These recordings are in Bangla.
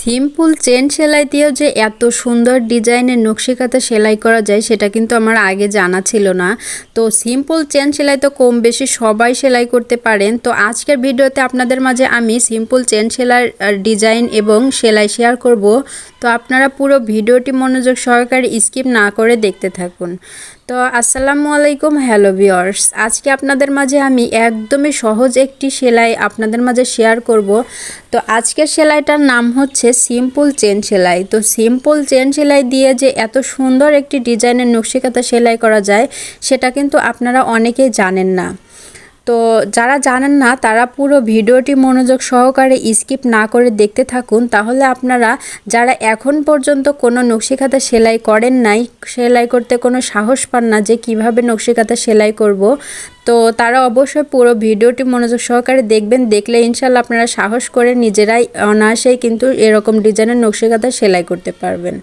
সিম্পল চেন সেলাই দিয়েও যে এত সুন্দর ডিজাইনের নকশিকাতা সেলাই করা যায়, সেটা কিন্তু আমার আগে জানা ছিল না। তো সিম্পল চেন সেলাই তো কম বেশি সবাই সেলাই করতে পারেন। তো আজকের ভিডিওতে আপনাদের মাঝে আমি সিম্পল চেন সেলাই ডিজাইন এবং সেলাই শেয়ার করব। তো আপনারা পুরো ভিডিওটি মনোযোগ সহকারে স্কিপ না করে দেখতে থাকুন। তো আসসালামু আলাইকুম, হ্যালো ভিওর্স আজকে আপনাদের মাঝে আমি একদমই সহজ একটি সেলাই আপনাদের মাঝে শেয়ার করব। তো আজকের সেলাইটার নাম হচ্ছে সিম্পল চেন সেলাই তো সিম্পল চেন সেলাই দিয়ে যে এত সুন্দর একটি ডিজাইনের নকশিকাতা সেলাই করা যায়, সেটা কিন্তু আপনারা অনেকেই জানেন না। তো যারা জানেন না, তারা পুরো ভিডিওটি মনোযোগ সহকারে স্কিপ না করে দেখতে থাকুন। তাহলে আপনারা যারা এখন পর্যন্ত কোনো নকশিকাতা সেলাই করেন নাই, সেলাই করতে কোনো সাহস পান না যে কীভাবে নকশিকাতা সেলাই করব তো তারা অবশ্যই পুরো ভিডিওটি মনোযোগ সহকারে দেখবেন। দেখলে ইনশাল্লাহ আপনারা সাহস করে নিজেরাই অনায়াসেই কিন্তু এরকম ডিজাইনের নকশিকাতা সেলাই করতে পারবেন।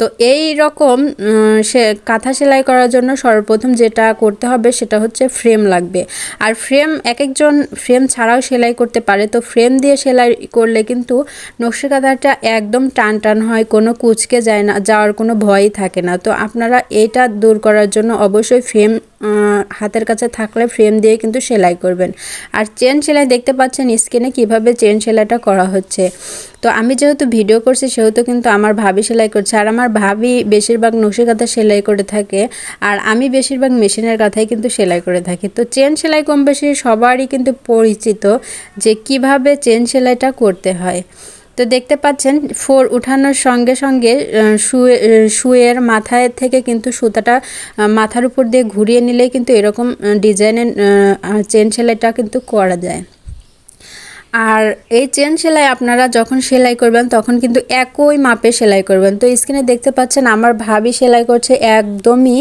তো এই রকম সে কাঁথা সেলাই করার জন্য সর্বপ্রথম যেটা করতে হবে সেটা হচ্ছে ফ্রেম লাগবে। আর ফ্রেম এক একজন ফ্রেম ছাড়াও সেলাই করতে পারে। তো ফ্রেম দিয়ে সেলাই করলে কিন্তু নকশি কাঁথাটা একদম টান টান হয়, কোনো কুচকে যায় না, যাওয়ার কোনো ভয়ই থাকে না। তো আপনারা এটা দূর করার জন্য অবশ্যই ফ্রেম হাতের কাছে থাকলে ফ্রেম দিয়ে কিন্তু সেলাই করবেন। আর চেন সেলাই দেখতে পাচ্ছেন স্কিনে কীভাবে চেন সেলাইটা করা হচ্ছে। তো আমি যেহেতু ভিডিও করছি, সেহেতু কিন্তু আমার ভাবি সেলাই করছে। আর আমার ভাবি বেশিরভাগ নকশি কাঁথা সেলাই করে থাকে। আর আমি বেশিরভাগ মেশিনের কাঁথাই কিন্তু সেলাই করে থাকি। তো চেন সেলাই কম বেশি সবারই কিন্তু পরিচিত যে কীভাবে চেন সেলাইটা করতে হয়। তো দেখতে পাচ্ছেন, ফোর উঠানোর সঙ্গে সঙ্গে শুয়ে শুয়ের মাথায় থেকে কিন্তু সুতাটা মাথার উপর দিয়ে ঘুরিয়ে নিলে কিন্তু এরকম ডিজাইনের চেন সেলাইটা কিন্তু করা যায়। আর এই চেন সেলাই আপনারা যখন সেলাই করবেন, তখন কিন্তু একই মাপে সেলাই করবেন। তো স্ক্রিনে দেখতে পাচ্ছেন, আমার ভাবি সেলাই করছে একদমই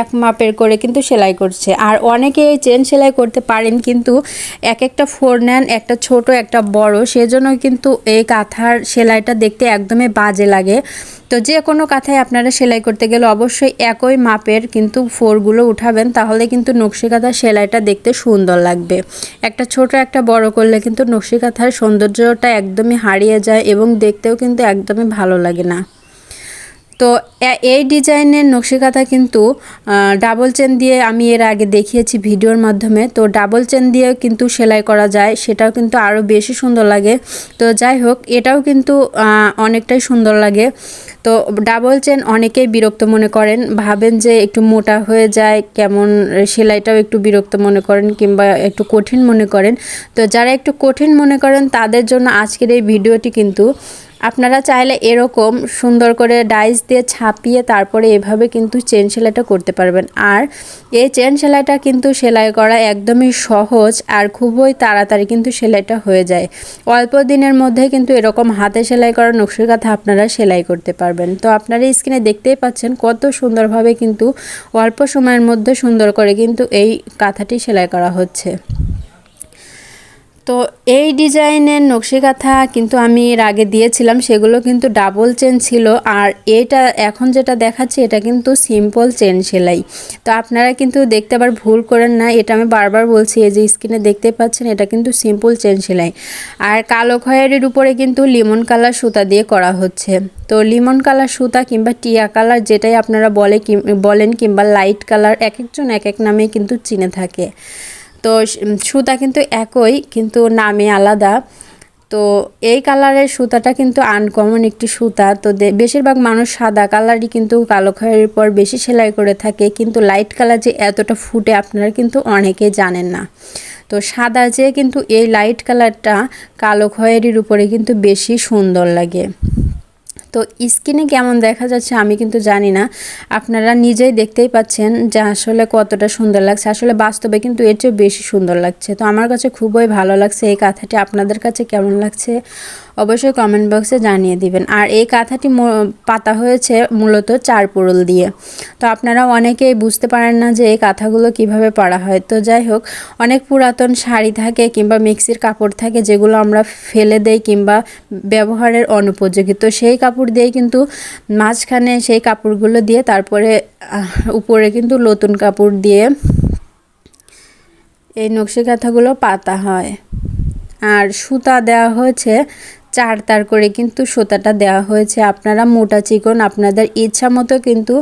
এক মাপের করে কিন্তু সেলাই করছে। আর অনেকে এই চেন সেলাই করতে পারেন, কিন্তু এক একটা ফোর নেন, একটা ছোট, একটা বড়, সেজন্য কিন্তু এই কাঁথার সেলাইটা দেখতে একদমই বাজে লাগে। তো যে কোনো কাঁথায় আপনারা সেলাই করতে গেলে অবশ্যই একই মাপের কিন্তু ফোরগুলো উঠাবেন, তাহলে কিন্তু নকশি কাঁথার সেলাইটা দেখতে সুন্দর লাগবে। একটা ছোট, একটা বড় করলে কিন্তু নকশি কাঁথার সৌন্দর্যটা একদমই হারিয়ে যায় এবং দেখতেও কিন্তু একদমই ভালো লাগে না। তো এই ডিজাইনের নকশিকাথা কিন্তু ডাবল চেন দিয়ে আমি এর আগে দেখিয়েছি ভিডিওর মাধ্যমে। তো ডাবল চেন দিয়েও কিন্তু সেলাই করা যায়, সেটাও কিন্তু আরও বেশি সুন্দর লাগে। তো যাই হোক, এটাও কিন্তু অনেকটাই সুন্দর লাগে। তো ডাবল চেন অনেকেই বিরক্ত মনে করেন। ভাবেন যে একটু মোটা হয়ে যায়, কেমন সেলাইটাও একটু বিরক্ত মনে করেন কিংবা একটু কঠিন মনে করেন। তো যারা একটু কঠিন মনে করেন, তাদের জন্য আজকের এই ভিডিওটি কিন্তু আপনারা চাইলে এরকম সুন্দর করে ডাইস দিয়ে ছাপিয়ে তারপরে এভাবে কিন্তু চেন সেলাইটা করতে পারবেন। আর এই চেন সেলাইটা কিন্তু সেলাই করা একদমই সহজ আর খুবই তাড়াতাড়ি কিন্তু সেলাইটা হয়ে যায়। অল্প দিনের মধ্যে কিন্তু এরকম হাতে সেলাই করা নকশির কাঁথা আপনারা সেলাই করতে পারবেন। তো আপনারা স্ক্রিনে দেখতেই পাচ্ছেন কত সুন্দরভাবে কিন্তু অল্প সময়ের মধ্যে সুন্দর করে কিন্তু এই কাঁথাটি সেলাই করা হচ্ছে। তো এই ডিজাইনের নকশিকাথা কিন্তু আমি এর আগে দিয়েছিলাম, সেগুলো কিন্তু ডাবল চেন ছিল। আর এটা এখন যেটা দেখাচ্ছি, এটা কিন্তু সিম্পল চেন সেলাই। তো আপনারা কিন্তু দেখতে আবার ভুল করেন না, এটা আমি বারবার বলছি, এই যে স্ক্রিনে দেখতে পাচ্ছেন, এটা কিন্তু সিম্পল চেন সেলাই। আর কালো খয়েরির উপরে কিন্তু লিমন কালার সুতা দিয়ে করা হচ্ছে। তো লিমন কালার সুতা কিংবা টিয়া কালার যেটাই আপনারা বলে বলেন কিংবা লাইট কালার এক একজন এক এক নামে কিন্তু চিনে থাকে। তো সুতা কিন্তু একই, কিন্তু নামে আলাদা। তো এই কালারের সুতাটা কিন্তু আনকমন একটি সুতা। তো বেশিরভাগ মানুষ সাদা কালারই কিন্তু কালো খয়ের পর বেশি সেলাই করে থাকে, কিন্তু লাইট কালার যে এতটা ফুটে আপনারা কিন্তু অনেকে জানেন না। তো সাদা যে কিন্তু এই লাইট কালারটা কালো খয়েরির উপরে কিন্তু বেশি সুন্দর লাগে। তো স্কিনে কেমন দেখা যাচ্ছে আমি কিন্তু জানি না। আপনারা নিজেই দেখতেই পাচ্ছেন যে আসলে কতটা সুন্দর লাগছে। আসলে বাস্তবে কিন্তু এর চেয়ে বেশি সুন্দর লাগছে। তো আমার কাছে খুবই ভালো লাগছে এই কাঁথাটি। আপনাদের কাছে কেমন লাগছে অবশ্যই কমেন্ট বক্সে জানিয়ে দিবেন। আর এই কাঁথাটি পাতা হয়েছে মূলত চার পুরুল দিয়ে। তো আপনারা অনেকেই বুঝতে পারেন না যে এই কাঁথাগুলো কীভাবে পরা হয়। তো যাই হোক, অনেক পুরাতন শাড়ি থাকে কিংবা মিক্সির কাপড় থাকে যেগুলো আমরা ফেলে দেই কিংবা ব্যবহারের অনুপযোগী। তো সেই কাপড় দিয়ে কিন্তু মাঝখানে সেই কাপড়গুলো দিয়ে তারপরে উপরে কিন্তু নতুন কাপড় দিয়ে এই নকশি কাঁথাগুলো পাতা হয়। আর সুতা দেওয়া হয়েছে, চার তার করে কিন্তু সুতাটা দেওয়া হয়েছে। আপনারা মোটা চিকন, আপনাদের ইচ্ছা মতো কিন্তু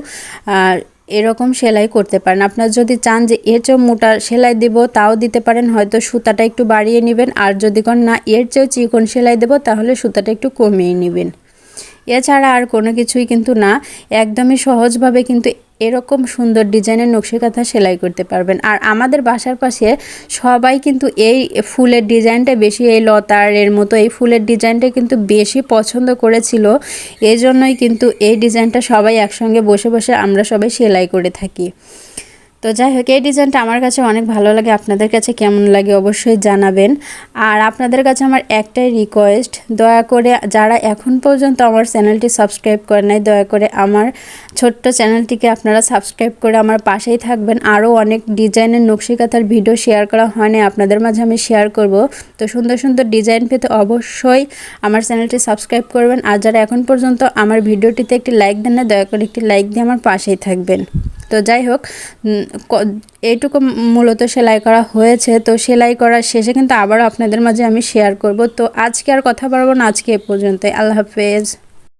এরকম সেলাই করতে পারেন। আপনার যদি চান যে এর চেয়েও মোটা সেলাই দেব, তাও দিতে পারেন। হয়তো সুতাটা একটু বাড়িয়ে নেবেন, আর যদি কোন না, এর চেয়েও চিকন সেলাই দেব, তাহলে সুতাটা একটু কমিয়ে নেবেন। এছাড়া আর কোনো কিছুই কিন্তু না। একদমই সহজভাবে কিন্তু এরকম সুন্দর ডিজাইনের নকশি কাঁথা সেলাই করতে পারবেন। আর আমাদের বাসার পাশে সবাই কিন্তু এই ফুলের ডিজাইনটা বেশি, এই লতার, এর মতো এই ফুলের ডিজাইনটা কিন্তু বেশি পছন্দ করেছিল। এই জন্যই কিন্তু এই ডিজাইনটা সবাই একসঙ্গে বসে বসে আমরা সবাই সেলাই করে থাকি। তো যাই হোক, এই ডিজাইনটা আমার কাছে অনেক ভালো লাগে। আপনাদের কাছে কেমন লাগে অবশ্যই জানাবেন। আর আপনাদের কাছে আমার একটাই রিকোয়েস্ট দয়া করে যারা এখন পর্যন্ত আমার চ্যানেলটি সাবস্ক্রাইব করে নাই, দয়া করে আমার ছোট্ট চ্যানেলটিকে আপনারা সাবস্ক্রাইব করে আমার পাশেই থাকবেন। আরও অনেক ডিজাইনের নকশিকাতার ভিডিও শেয়ার করা হয়নি আপনাদের মাঝে আমি শেয়ার করব। তো সুন্দর সুন্দর ডিজাইন পেতে অবশ্যই আমার চ্যানেলটি সাবস্ক্রাইব করবেন। আর যারা এখন পর্যন্ত আমার ভিডিওটিতে একটি লাইক দেন না দয়া করে একটি লাইক দিয়ে আমার পাশেই থাকবেন। তো যাই হোক এইটুকু মূলত সেলাই করা হয়েছে। তো সেলাই করার শেষে কিন্তু আবারও আপনাদের মাঝে আমি শেয়ার করব। তো আজকে আর কথা বলব না, আজকে এ পর্যন্ত আল্লাহ হাফেজ।